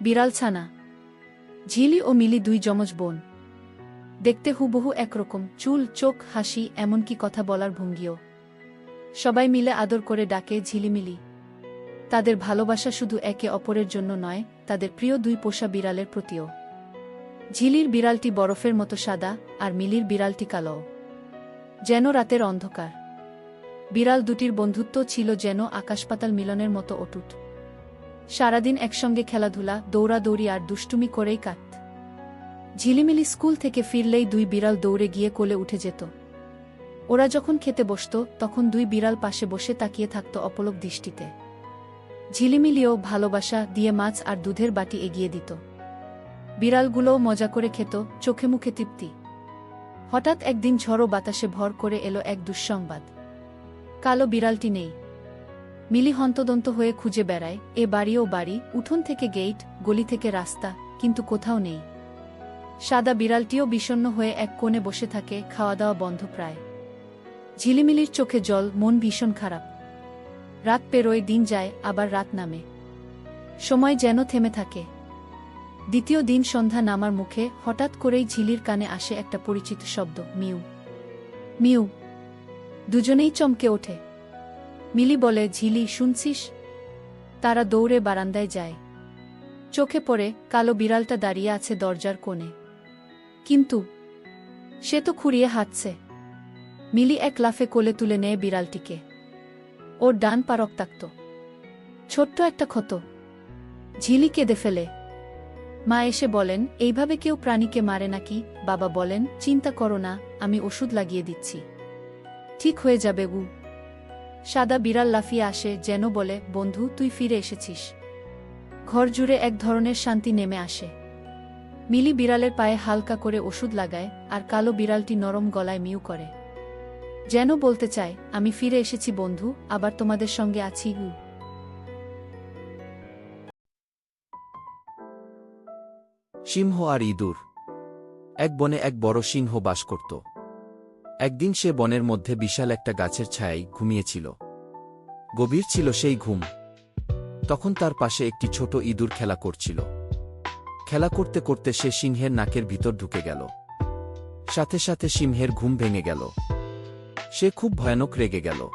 বিড়াল ছানা। ঝিলি ও মিলি দুই যমজ বোন। দেখতে হুবহু একরকম, চুল, চোখ, হাসি, এমনকি কথা বলার ভঙ্গিও। সবাই মিলে আদর করে ডাকে ঝিলিমিলি তাদের ভালোবাসা শুধু একে অপরের জন্য নয়, তাদের প্রিয় দুই পোষা বিড়ালের প্রতিও। ঝিলির বিড়ালটি বরফের মতো সাদা, আর মিলির বিড়ালটি কালো। যেন রাতের অন্ধকার। বিড়াল দুটির বন্ধুত্ব ছিল যেন আকাশপাতাল মিলনের মতো অটুট। সারাদিন একসঙ্গে খেলাধুলা, দৌড়াদৌড়ি আর দুষ্টুমি করেই কাত ঝিলিমিলি স্কুল থেকে ফিরলেই দুই বিড়াল দৌড়ে গিয়ে কোলে উঠে যেত। ওরা যখন খেতে বসত, তখন দুই বিড়াল পাশে বসে তাকিয়ে থাকত অপলক দৃষ্টিতে। ঝিলিমিলিও ভালোবাসা দিয়ে মাছ আর দুধের বাটি এগিয়ে দিত। বিড়ালগুলোও মজা করে খেত, চোখে মুখে তৃপ্তি। হঠাৎ একদিন ঝড়ো বাতাসে ভর করে এলো এক দুঃসংবাদ। কালো বিড়ালটি নেই। মিলি হন্তদন্ত হয়ে খুঁজে বেড়ায়, এ বাড়িও বাড়ি, উঠোন থেকে গেট গলি থেকে রাস্তা, কিন্তু কোথাও নেই। সাদা বিড়ালটিও বিষণ্ণ হয়ে এক কোণে বসে থাকে খাওয়া দাওয়া বন্ধ প্রায়। ঝিলিমিলির চোখে জল, মন ভীষণ খারাপ। রাত পেরোয়, দিন যায়, আবার রাত নামে। সময় যেন থেমে থাকে। দ্বিতীয় দিন সন্ধ্যা নামার মুখে হঠাৎ করেই ঝিলির কানে আসে একটা পরিচিত শব্দ, মিউ। মিউ। দুজনেই চমকে ওঠে। মিলি বলে, ঝিলি, শুনছিস? তারা দৌড়ে বারান্দায় যায়। চোখে পড়ে কালো বিড়ালটা দাঁড়িয়ে আছে দরজার কোণে। কিন্তু সে তো খুঁড়িয়ে হাঁটছে। মিলি এক লাফে কোলে তুলে নেয় বিড়ালটিকে। ওর ডান পা রক্তাক্ত। ছোট্ট একটা ক্ষত। ঝিলি কেঁদে ফেলে। মা এসে বলেন, এইভাবে কেউ প্রাণীকে মারে নাকি? বাবা বলেন, চিন্তা করো না, আমি ওষুধ লাগিয়ে দিচ্ছি। ঠিক হয়ে যাবে গু। সাদা বিড়াল লাফিয়ে আসে, যেন বলে, বন্ধু, তুই ফিরে এসেছিস। ঘর জুড়ে এক ধরনের শান্তি নেমে আসে। মিলি বিড়ালের পায়ে হালকা করে ওষুধ লাগায় আর কালো বিড়ালটি নরম গলায় মিউ করে। যেন বলতে চায়, আমি ফিরে এসেছি, বন্ধু, আবার তোমাদের সঙ্গে আছি। গু সিংহ আর ইঁদুর। এক বনে এক বড় সিংহ বাস করত। একদিন সে বনের মধ্যে বিশাল একটা গাছের ছায়ায় ঘুমিয়েছিল। গভীর ছিল সেই ঘুম। তখন তার পাশে একটি ছোট ইঁদুর খেলা করছিল। খেলা করতে করতে সে সিংহের নাকের ভিতর ঢুকে গেল। সাথে সাথে সিংহের ঘুম ভেঙে গেল। সে খুব ভয়ানক রেগে গেল।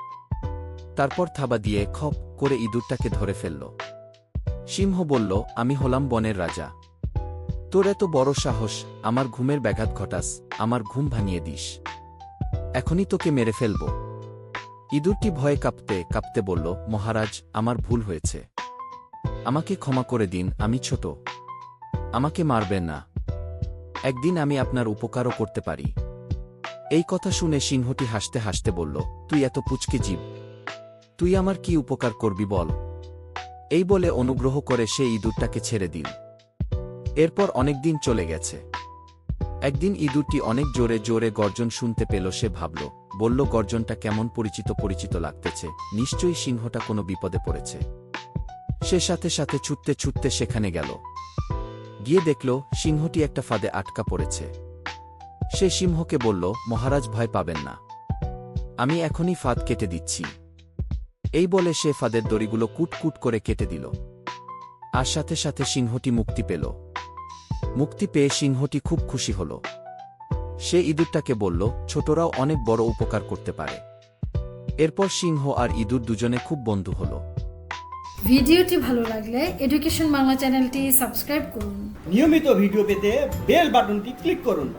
তারপর থাবা দিয়ে খপ করে ইঁদুরটাকে ধরে ফেলল। সিংহ বলল, আমি হলাম বনের রাজা। তোর এত বড় সাহস, আমার ঘুমের ব্যাঘাত ঘটাস, আমার ঘুম ভাঙিয়ে দিস। এখনই তোকে মেরে ফেলব। ইঁদুরটি ভয়ে কাঁপতে কাঁপতে বলল, মহারাজ, আমার ভুল হয়েছে। আমাকে ক্ষমা করে দিন, আমি ছোট। আমাকে মারবেন না। একদিন আমি আপনার উপকারও করতে পারি। এই কথা শুনে সিংহটি হাসতে হাসতে বলল, তুই এত পুচকে জীব। তুই আমার কি উপকার করবি বল? এই বলে অনুগ্রহ করে সে ইঁদুরটাকে ছেড়ে দিল। এরপর অনেকদিন চলে গেছে। একদিন ইঁদুরটি অনেক জোরে জোরে গর্জন শুনতে পেল, সে ভাবল, বলল, গর্জনটা কেমন পরিচিত পরিচিত লাগতেছে, নিশ্চয়ই সিংহটা কোনো বিপদে পড়েছে। সে সাথে সাথে ছুটতে ছুটতে সেখানে গেল। গিয়ে দেখল, সিংহটি একটা ফাঁদে আটকা পড়েছে। সে সিংহকে বলল, মহারাজ, ভয় পাবেন না। আমি এখনই ফাঁদ কেটে দিচ্ছি। এই বলে সে ফাঁদের দড়িগুলো কুটকুট করে কেটে দিল। আর সাথে সাথে সিংহটি মুক্তি পেল। মুক্তি পেয়ে সিংহটি খুব খুশি হল। সে ইঁদুরটাকে বলল ছোটরাও অনেক বড় উপকার করতে পারে। এরপর সিংহ আর ইঁদুর দুজনে খুব বন্ধু হল। ভিডিওটি ভালো লাগলে এডুকেশন বাংলা চ্যানেলটি সাবস্ক্রাইব করুন। নিয়মিত ভিডিও পেতে বেল বাটনটি ক্লিক করুন।